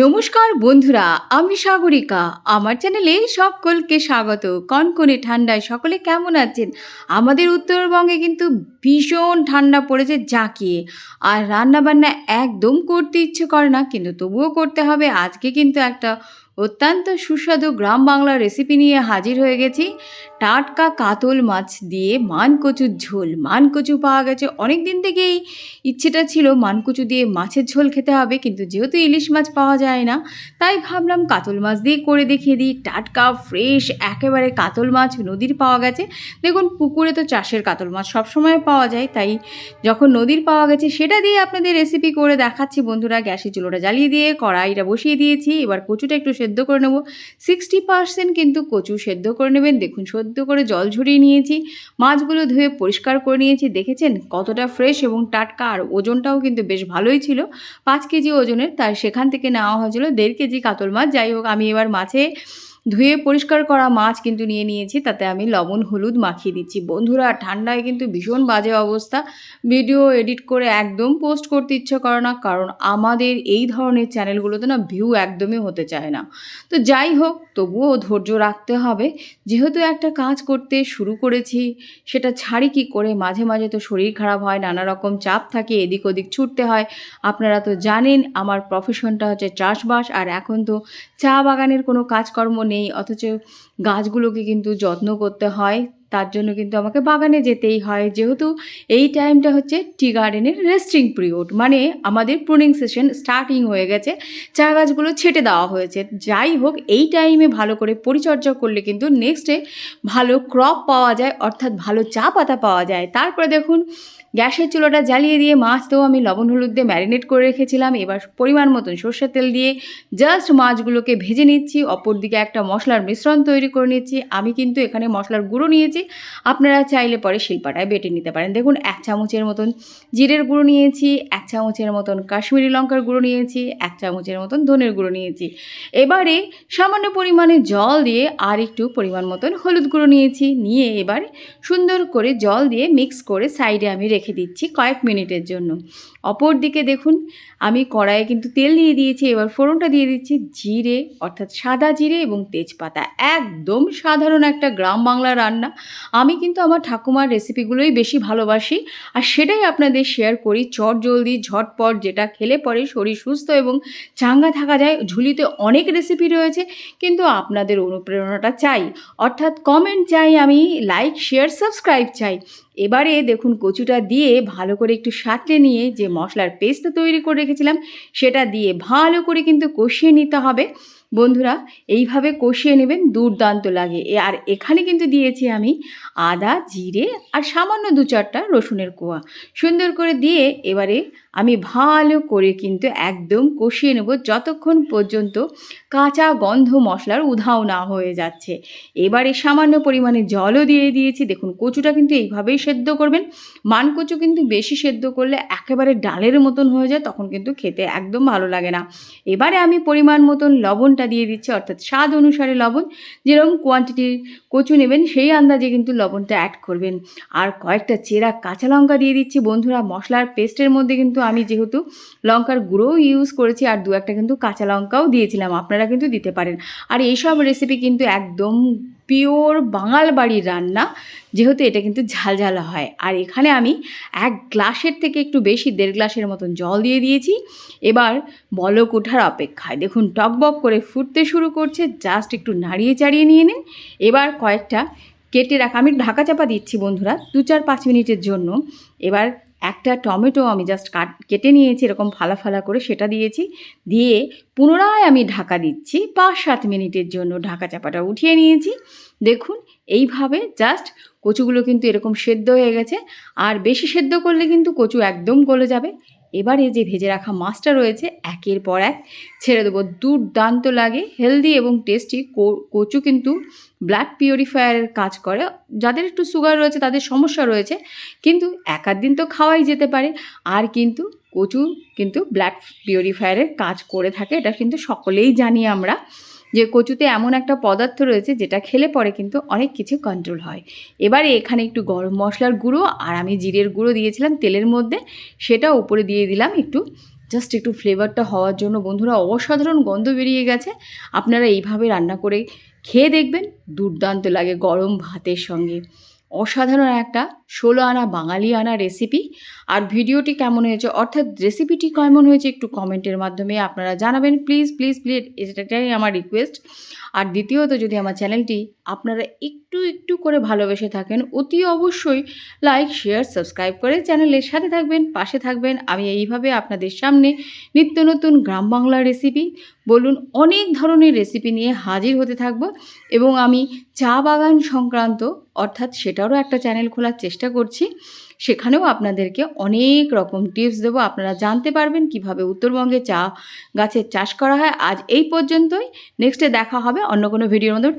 নমস্কার বন্ধুরা, আমি সাগরিকা। আমার চ্যানেলে সকলকে স্বাগত। কনকনে ঠান্ডায় সকলে কেমন আছেন? আমাদের উত্তরবঙ্গে কিন্তু ভীষণ ঠান্ডা পড়েছে জাঁকিয়ে। আর রান্নাবান্না একদম করতে ইচ্ছে করে না, কিন্তু তবুও করতে হবে। আজকে কিন্তু একটা অত্যন্ত সুস্বাদু গ্রাম বাংলা রেসিপি নিয়ে হাজির হয়ে গেছি। টাটকা কাতল মাছ দিয়ে মানকচুর ঝোল। মানকচু পাওয়া গেছে। অনেক দিন থেকেই ইচ্ছেটা ছিল মানকচু দিয়ে মাছের ঝোল খেতে হবে, কিন্তু যেহেতু ইলিশ মাছ পাওয়া যায় না, তাই ভাবলাম কাতল মাছ দিয়ে করে দেখিয়ে দিই। টাটকা, ফ্রেশ, একেবারে কাতল মাছ নদীর পাওয়া গেছে। দেখুন, পুকুরে তো চাষের কাতল মাছ সবসময় পাওয়া যায়, তাই যখন নদীর পাওয়া গেছে, সেটা দিয়ে আপনাদের রেসিপি করে দেখাচ্ছি। বন্ধুরা গ্যাসে চুলোটা জ্বালিয়ে দিয়ে কড়াইটা বসিয়ে দিয়েছি। এবার কচুটা একটু সেদ্ধ করে নেব। সিক্সটি পার্সেন্ট কিন্তু কচু সেদ্ধ করে নেবেন। দেখুন সেদ্ধ করে জল ঝরিয়ে নিয়েছি। মাছগুলো ধুয়ে পরিষ্কার করে নিয়েছি। দেখেছেন? কতটা ফ্রেশ এবং টাটকা। আর ওজনটাও কিন্তু বেশ ভালোই ছিল। পাঁচ কেজি ওজনের। তাই সেখান থেকে নেওয়া হয়েছিল দেড় কেজি কাতল মাছ। যাই হোক, আমি এবার মাছে ধুয়ে পরিষ্কার করা মাছ কিন্তু নিয়ে নিয়েছি, তাতে আমি লবণ, হলুদ মাখিয়ে দিচ্ছি। বন্ধুরা, ঠান্ডায় কিন্তু ভীষণ বাজে অবস্থা। ভিডিও এডিট করে একদম পোস্ট করতে ইচ্ছে করে না, কারণ আমাদের এই ধরনের চ্যানেলগুলোতে না ভিউ একদমই হতে চায় না। তো যাই হোক, তবুও ধৈর্য রাখতে হবে। যেহেতু একটা কাজ করতে শুরু করেছি, সেটা ছাড়ি কি করে? মাঝে মাঝে তো শরীর খারাপ হয়, নানা রকম চাপ থাকে, এদিক ওদিক ছুটতে হয়। আপনারা তো জানেন, আমার প্রফেশনটা হচ্ছে চাষবাস, আর এখন তো চা বাগানের কোনো কাজকর্ম নেই, অথচ গাছগুলোকে কিন্তু যত্ন করতে হয়, তার জন্য কিন্তু আমাকে বাগানে যেতেই হয়। যেহেতু এই টাইমটা হচ্ছে টি গার্ডেনের রেস্টিং পিরিয়ড মানে আমাদের প্রুনিং সেশন স্টার্টিং হয়ে গেছে, চা গাছগুলো ছেটে দেওয়া হয়েছে। যাই হোক, এই টাইমে ভালো করে পরিচর্যা করলে কিন্তু নেক্সটে ভালো ক্রপ পাওয়া যায়, অর্থাৎ ভালো চা পাতা পাওয়া যায়। তারপরে দেখুন গ্যাসের চুলোটা জ্বালিয়ে দিয়ে মাছটাও আমি লবণ হলুদ দিয়ে ম্যারিনেট করে রেখেছিলাম। এবার পরিমাণ মতন সর্ষের তেল দিয়ে জাস্ট মাছগুলোকে ভেজে নিচ্ছি। অপর দিকে একটা মশলার মিশ্রণ তৈরি করে নিচ্ছি। আমি কিন্তু এখানে মশলার গুঁড়ো নিয়েছি। আপনারা চাইলে পরে শিল্পাটায় বেটে নিতে পারেন। দেখুন, এক চামচের মতন জিরের গুঁড়ো নিয়েছি, এক চামচের মতন কাশ্মীরি লঙ্কার গুঁড়ো নিয়েছি, এক চামচের মতন ধনের গুঁড়ো নিয়েছি। এবারে সামান্য পরিমাণে জল দিয়ে আর একটু পরিমাণ মতন হলুদ গুঁড়ো নিয়েছি। নিয়ে এবার সুন্দর করে জল দিয়ে মিক্স করে সাইডে আমি রেখে দিচ্ছি কয়েক মিনিটের জন্য। অপর দিকে দেখুন, আমি কড়াইয়ে কিন্তু তেল দিয়ে দিয়েছি, এবার ফোড়নটা দিয়ে দিচ্ছি জিরে, অর্থাৎ সাদা জিরে এবং তেজপাতা। একদম সাধারণ একটা গ্রাম বাংলা রান্না। আমি কিন্তু আমার ঠাকুমার রেসিপিগুলোই বেশি ভালোবাসি আর সেটাই আপনাদের শেয়ার করি। চট জলদি, ঝটপট, যেটা খেলে পরে শরীর সুস্থ এবং চাঙ্গা থাকা যায়, ঝুলিতে অনেক রেসিপি রয়েছে, কিন্তু আপনাদের অনুপ্রেরণাটা চাই। অর্থাৎ কমেন্ট চাই আমি লাইক শেয়ার সাবস্ক্রাইব চাই। এবারে দেখুন কচুটা দিয়ে ভালো করে একটু সাঁতলে নিয়ে যে মশলার পেস্ট তৈরি করে রেখেছিলাম, সেটা দিয়ে ভালো করে কিন্তু কষিয়ে নিতে হবে। বন্ধুরা, এইভাবে কষিয়ে নেবেন, দুর্দান্ত লাগে। আর এখানে কিন্তু দিয়েছি আমি আদা, জিরে আর সামান্য দু চারটা রসুনের কোয়া। সুন্দর করে দিয়ে এবারে আমি ভালো করে কিন্তু একদম কষিয়ে নেব যতক্ষণ পর্যন্ত কাঁচা গন্ধ মশলার উধাও না হয়ে যাচ্ছে। এবারে সামান্য পরিমাণে জলও দিয়ে দিয়েছি। দেখুন, কচুটা কিন্তু এইভাবেই সেদ্ধ করবেন। মান কচু কিন্তু বেশি সেদ্ধ করলে একেবারে ডালের মতন হয়ে যায়, তখন কিন্তু খেতে একদম ভালো লাগে না। এবারে আমি পরিমাণ মতন লবণটা দিয়ে দিচ্ছি, অর্থাৎ স্বাদ অনুসারে লবণ। যেরকম কোয়ান্টিটির কচু নেবেন, সেই আন্দাজে কিন্তু লবণটা অ্যাড করবেন। আর কয়েকটা চেরা কাঁচা লঙ্কা দিয়ে দিচ্ছি। বন্ধুরা, মশলার পেস্টের মধ্যে কিন্তু আমি যেহেতু লঙ্কার গুঁড়োও ইউজ করেছি, আর দু একটা কিন্তু কাঁচা লঙ্কাও দিয়েছিলাম, আপনারা কিন্তু দিতে পারেন। আর এইসব রেসিপি কিন্তু একদম পিওর বাঙাল বাড়ির রান্না, যেহেতু এটা কিন্তু ঝালঝালা হয়। আর এখানে আমি এক গ্লাসের থেকে একটু বেশি, দেড় গ্লাসের মতন জল দিয়ে দিয়েছি। এবার বলক ওঠার অপেক্ষায়। দেখুন টকবক করে ফুটতে শুরু করছে। জাস্ট একটু নাড়িয়ে চাড়িয়ে নিয়ে নিন। এবার কয়েকটা কেটে রাখা, আমি ঢাকা চাপা দিচ্ছি বন্ধুরা, দু চার পাঁচ মিনিটের জন্য। এবার একটা টমেটো আমি জাস্ট কাট, কেটে নিয়েছি, এরকম ফালা ফালা করে সেটা দিয়েছি, দিয়ে পুনরায় আমি ঢাকা দিচ্ছি পাঁচ সাত মিনিটের জন্য ঢাকা চাপাটা উঠিয়ে নিয়েছি। দেখুন, এইভাবে জাস্ট কচুগুলো কিন্তু এরকম সেদ্ধ হয়ে গেছে, আর বেশি সেদ্ধ করলে কিন্তু কচু একদম গলে যাবে। এবারে যে ভেজে রাখা মাছটা রয়েছে, একের পর এক ছেড়ে দেবো। দুর্দান্ত লাগে হেলদি এবং টেস্টি কচু কিন্তু ব্লাড পিউরিফায়ারের কাজ করে। যাদের একটু সুগার রয়েছে, তাদের সমস্যা রয়েছে। কিন্তু এক দিন তো খাওয়াই যেতে পারে। আর কিন্তু কচু কিন্তু ব্লাড পিউরিফায়ারের কাজ করে থাকে। এটা কিন্তু সকলেই জানি আমরা। যে কচুতে এমন একটা পদার্থ রয়েছে যেটা খেলে পরে কিন্তু অনেক কিছু কন্ট্রোল হয়। এবারে এখানে একটু গরম মশলার গুঁড়ো আর আমি জিরের গুঁড়ো দিয়েছিলাম তেলের মধ্যে। সেটা উপরে দিয়ে দিলাম একটু। জাস্ট একটু ফ্লেভারটা হওয়ার জন্য বন্ধুরা অসাধারণ গন্ধ বেরিয়ে গেছে। আপনারা এইভাবে রান্না করে খেয়ে দেখবেন। দুর্দান্ত লাগে গরম ভাতের সঙ্গে। অসাধারণ একটা ষোলো আনা বাঙালি আনা রেসিপি আর ভিডিওটি কেমন হয়েছে? অর্থাৎ রেসিপিটি কেমন হয়েছে একটু কমেন্টের মাধ্যমে আপনারা জানাবেন। প্লিজ প্লিজ প্লিজ এটাই আমার রিকোয়েস্ট আর দ্বিতীয়ত, যদি আমার চ্যানেলটি আপনারা একটু একটু করে ভালোবেসে থাকেন, অতি অবশ্যই লাইক শেয়ার সাবস্ক্রাইব করে চ্যানেলের সাথে থাকবেন, পাশে থাকবেন। আমি এইভাবে আপনাদের সামনে নিত্য নতুন গ্রাম বাংলার রেসিপি বলুন, অনেক ধরনের রেসিপি নিয়ে হাজির হতে থাকব। এবং আমি চা বাগান সংক্রান্ত, অর্থাৎ সেটারও একটা চ্যানেল খোলার চেষ্টা করছি। সেখানেও আপনাদেরকে অনেক রকম টিপস দেবো। আপনারা জানতে পারবেন কীভাবে উত্তরবঙ্গে চা গাছের চাষ করা হয়। আজ এই পর্যন্তই। নেক্সটে দেখা হবে অন্য কোনো ভিডিওর মধ্যে।